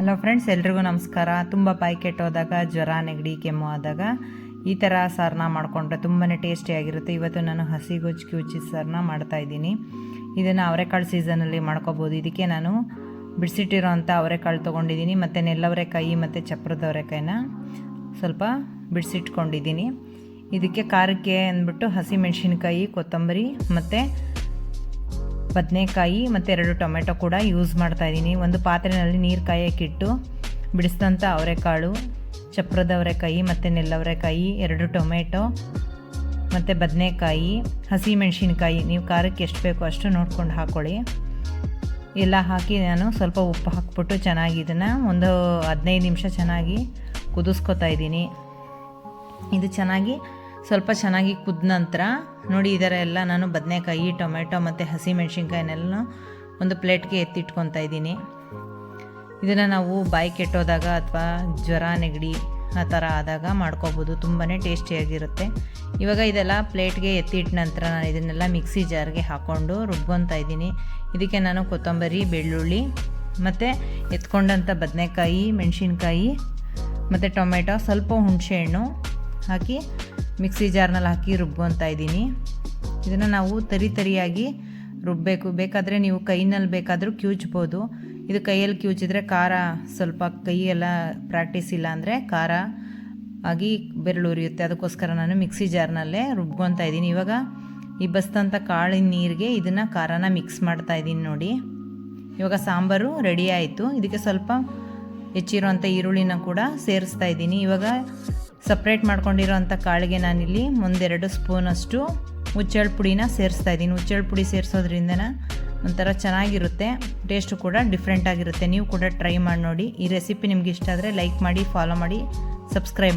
Hello friends ಎಲ್ರಿಗೂ ನಮಸ್ಕಾರ. ತುಂಬ ಬಾಯಿ ಕೆಟ್ಟೋದಾಗ, ಜ್ವರ, ನೆಗಡಿ, ಕೆಮ್ಮು ಆದಾಗ ಈ ಥರ ಸಾರನ್ನ ಮಾಡಿಕೊಂಡ್ರೆ ತುಂಬಾ ಟೇಸ್ಟಿಯಾಗಿರುತ್ತೆ ಇವತ್ತು ನಾನು ಹಸಿ ಗೊಜ್ಜಿ ಉಚ್ಚಿ ಸಾರನ್ನ ಮಾಡ್ತಾಯಿದ್ದೀನಿ ಇದನ್ನು ಅವರೆಕಾಳು ಸೀಸನಲ್ಲಿ ಮಾಡ್ಕೋಬೋದು. ಇದಕ್ಕೆ ನಾನು ಬಿಡಿಸಿಟ್ಟಿರೋ ಅಂಥ ಅವರೆಕಾಳು ತೊಗೊಂಡಿದ್ದೀನಿ. ಮತ್ತು ನೆಲ್ಲವರೆಕಾಯಿ ಮತ್ತು ಚಪ್ರದ ಅವರೆಕಾಯಿನ ಸ್ವಲ್ಪ ಬಿಡಿಸಿಟ್ಕೊಂಡಿದ್ದೀನಿ. ಇದಕ್ಕೆ ಖಾರಕ್ಕೆ ಅಂದ್ಬಿಟ್ಟು ಹಸಿ ಮೆಣಸಿನ್ಕಾಯಿ ಕೊತ್ತಂಬರಿ ಮತ್ತು ಬದನೆಕಾಯಿ ಮತ್ತು ಎರಡು ಟೊಮೆಟೊ ಕೂಡ ಯೂಸ್ ಮಾಡ್ತಾಯಿದ್ದೀನಿ ಒಂದು ಪಾತ್ರೆಯಲ್ಲಿ ನೀರು ಕಾಯಕ್ಕಿಟ್ಟು ಬಿಡಿಸಿದಂಥ ಅವರೆಕಾಳು, ಚಪ್ರದ ಅವರೆಕಾಯಿ ಮತ್ತು ನೆಲ್ಲವರೆಕಾಯಿ ಎರಡು ಟೊಮೆಟೊ ಮತ್ತು ಬದನೆಕಾಯಿ, ಹಸಿ ಮೆಣಸಿನ್ಕಾಯಿ. ನೀವು ಖಾರಕ್ಕೆ ಎಷ್ಟು ಬೇಕೋ ಅಷ್ಟು ನೋಡ್ಕೊಂಡು ಹಾಕ್ಕೊಳ್ಳಿ ಎಲ್ಲ ಹಾಕಿ ನಾನು ಸ್ವಲ್ಪ ಉಪ್ಪು ಹಾಕ್ಬಿಟ್ಟು ಚೆನ್ನಾಗಿ ಇದನ್ನು ಒಂದು ಹದಿನೈದು ನಿಮಿಷ ಚೆನ್ನಾಗಿ ಕುದಿಸ್ಕೊತಾ ಇದ್ದೀನಿ. ಇದು ಚೆನ್ನಾಗಿ ಸ್ವಲ್ಪ ಚೆನ್ನಾಗಿ ಕುದ್ದ ನಂತರ ನೋಡಿ ಇದರ ಎಲ್ಲ ನಾನು ಬದನೆಕಾಯಿ, ಟೊಮೆಟೊ ಮತ್ತು ಹಸಿ ಮೆಣಸಿನ್ಕಾಯಿನೆಲ್ಲ ಒಂದು ಪ್ಲೇಟ್ಗೆ ಎತ್ತಿಟ್ಕೊತಾ ಇದ್ದೀನಿ. ಇದನ್ನು ನಾವು ಬಾಯಿ ಕೆಟ್ಟೋದಾಗ ಅಥವಾ ಜ್ವರ, ನೆಗಡಿ ಆ ಥರ ಆದಾಗ ಮಾಡ್ಕೋಬೋದು. ತುಂಬಾ ಟೇಸ್ಟಿಯಾಗಿರುತ್ತೆ. ಇವಾಗ ಇದೆಲ್ಲ ಪ್ಲೇಟ್ಗೆ ಎತ್ತಿಟ್ಟ ನಂತರ ನಾನು ಇದನ್ನೆಲ್ಲ ಮಿಕ್ಸಿ ಜಾರ್ಗೆ ಹಾಕ್ಕೊಂಡು ರುಬ್ಕೊತಾ ಇದ್ದೀನಿ. ಇದಕ್ಕೆ ನಾನು ಕೊತ್ತಂಬರಿ, ಬೆಳ್ಳುಳ್ಳಿ ಮತ್ತು ಎತ್ಕೊಂಡಂಥ ಬದನೆಕಾಯಿ, ಮೆಣಸಿನ್ಕಾಯಿ ಮತ್ತು ಟೊಮೆಟೊ, ಸ್ವಲ್ಪ ಹುಣಸೆಹಣ್ಣು ಹಾಕಿ ಮಿಕ್ಸಿ ಜಾರ್ನಲ್ಲಿ ಹಾಕಿ ರುಬ್ಕೊತಾ ಇದ್ದೀನಿ. ಇದನ್ನು ನಾವು ತರಿ ತರಿಯಾಗಿ ರುಬ್ಬಬೇಕು ಬೇಕಾದರೆ ನೀವು ಕೈನಲ್ಲಿ ಬೇಕಾದರೂ ಕ್ಯೂಚ್ಬೋದು ಇದು ಕೈಯಲ್ಲಿ ಕ್ಯೂಚಿದ್ರೆ ಖಾರ ಸ್ವಲ್ಪ ಕೈಯೆಲ್ಲ ಪ್ರಾಕ್ಟೀಸ್ ಇಲ್ಲ ಅಂದರೆ ಖಾರ ಆಗಿ ಬೆರಳು ಉರಿಯುತ್ತೆ. ಅದಕ್ಕೋಸ್ಕರ ನಾನು ಮಿಕ್ಸಿ ಜಾರ್ನಲ್ಲೇ ರುಬ್ಕೊತಾ ಇದ್ದೀನಿ. ಇವಾಗ ಈ ಬಸ್ತಂಥ ಕಾಳಿನ ನೀರಿಗೆ ಇದನ್ನು ಖಾರನ ಮಿಕ್ಸ್ ಮಾಡ್ತಾ ಇದ್ದೀನಿ ನೋಡಿ. ಇವಾಗ ಸಾಂಬಾರು ರೆಡಿ ಆಯಿತು. ಇದಕ್ಕೆ ಸ್ವಲ್ಪ ಹೆಚ್ಚಿರುವಂಥ ಈರುಳ್ಳಿನ ಕೂಡ ಸೇರಿಸ್ತಾ ಇದ್ದೀನಿ. ಇವಾಗ ಸಪ್ರೇಟ್ ಮಾಡ್ಕೊಂಡಿರೋಂಥ ಕಾಳಿಗೆ ನಾನಿಲ್ಲಿ ಒಂದೆರಡು ಸ್ಪೂನಷ್ಟು ಹುಚ್ಚೆಳ್ಳು ಪುಡಿನ ಸೇರಿಸ್ತಾ ಇದ್ದೀನಿ. ಹುಚ್ಚೆಳ್ಳು ಪುಡಿ ಸೇರಿಸೋದ್ರಿಂದ ಒಂಥರ ಚೆನ್ನಾಗಿರುತ್ತೆ, ಟೇಸ್ಟು ಕೂಡ ಡಿಫ್ರೆಂಟ್ ಆಗಿರುತ್ತೆ. ನೀವು ಕೂಡ ಟ್ರೈ ಮಾಡಿ ನೋಡಿ. ಈ ರೆಸಿಪಿ ನಿಮ್ಗೆ ಇಷ್ಟ ಆದರೆ ಲೈಕ್ ಮಾಡಿ, ಫಾಲೋ ಮಾಡಿ, ಸಬ್ಸ್ಕ್ರೈಬ್